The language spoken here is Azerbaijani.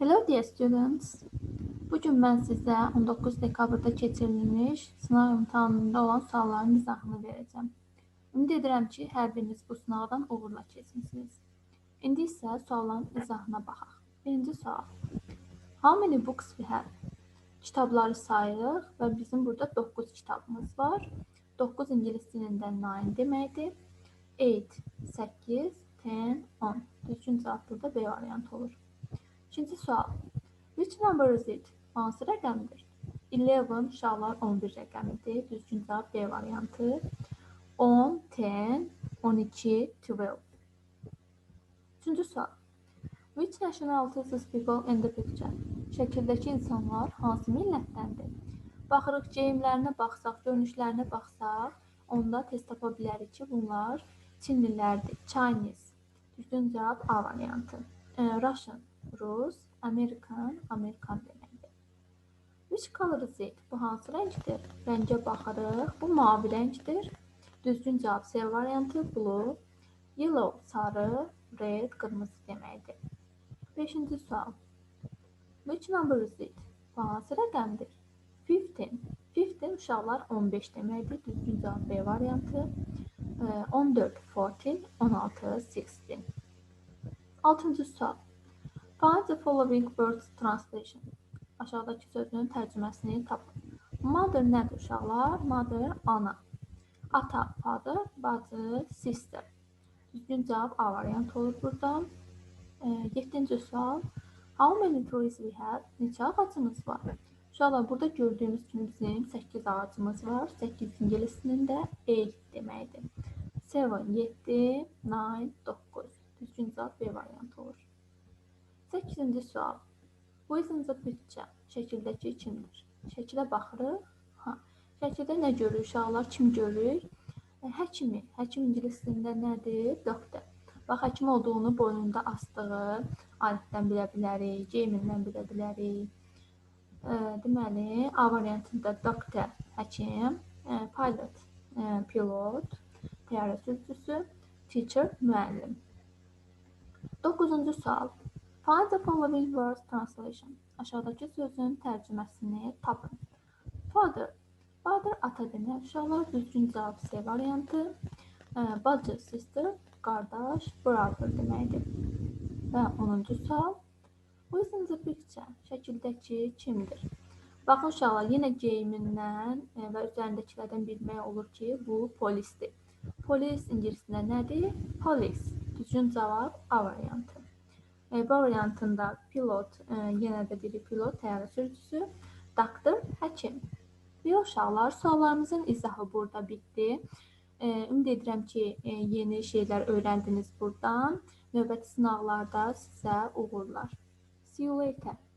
Hello dear students. Bugün mən sizə 19 dekabrda keçirilmiş sınav imtahanında olan sualların izahını verəcəm. Ümid edirəm ki, hər biriniz bu sınavdan uğurla keçmisiniz. İndi isə sualların izahına baxaq. Birinci sual. How many books we have? Kitabları sayırıq və bizim burada 9 kitabımız var. 9 ingilis dilində 9 deməkdir. 8, 8, 10, 10. Düzgün cavab burada B variantı olur. İkinci sual. Which number is it? Hansı rəqəmdir? 11 uşaqlar 11 rəqəmidir. Düzgün cavab B variantı. 10, 10, 12, 12. Üçüncü sual. Which nationalities is people in the picture? Şəkildəki insanlar hansı millətdəndir? Baxırıq geyimlərinə baxsaq, görünüşlərinə baxsaq, onda tez tapa bilərik ki, bunlar Çinlilərdir. Chinese. Düzgün cavab A variantı. E, Russian. Rus, Amerikan, Amerikan deməkdir. Which color is it? Bu hansı rəngdir? Rəngə baxırıq. Bu mavi rəngdir. Düzgün cavab C variantı blue. Yellow sarı, red qırmızı deməkdir. 5-ci sual. Which number is it? Bu hansı rəqəmdir? 15. 15 uşaqlar 15 deməkdir. Düzgün cavab B variantı. 14, 14, 16, 16. 6-cı sual. Find the following words translation. Aşağıdakı sözün tərcüməsini tapın. Mother nədir uşaqlar? Mother ana. Ata, father, bacı, sister. Düzgün cavab A variantı olur burada. 7-ci sual. How many trees we have? Neçə ağacımız var? Uşaqlar burada gördüyümüz kimi bizim 8 ağacımız var. 8 ingilis dilində 8 deməkdir. 7, 7, 9, 9. Düzgün cavab B variantı olur. 8-ci sual. Who is in the picture? Şəkildəki kimdir? Şəkilə baxırıq. Ha. Şəkildə nə görürük uşaqlar? Kim görürük? Həkimi. Həkim ingilis dilində nədir? Doktor. Bax, həkim olduğunu boynunda asdığı alətdən bilə bilərik, geyimindən bilə bilərik. E, deməli, A variantında doktor, həkim, e, pilot, e, pilot, təyyarə sürücüsü, teacher, müəllim. 9-cu sual. Find the following words translation. Aşağıdakı sözün tərcüməsini tapın. Father. Father ata demək. Uşaqlar düzgün cavab C variantı. Bacı, sister, qardaş, brother deməkdir. Və 10-cu sual. Who is in the picture? Şəkildəki kimdir? Baxın uşaqlar, yenə geyimindən və üzərindəkilərdən bilmək olur ki, bu polisdir. Polis ingiliscə nədir? Police. Düzgün cavab A variantı. E, variantında pilot, e, yenə də biri pilot, təyyarə sürücüsü, doktor, həkim. Və uşaqlar, suallarımızın izahı burada bitdi. E, ümid edirəm ki, yeni şeylər öyrəndiniz buradan. Növbəti sınavlarda sizə uğurlar. See you later.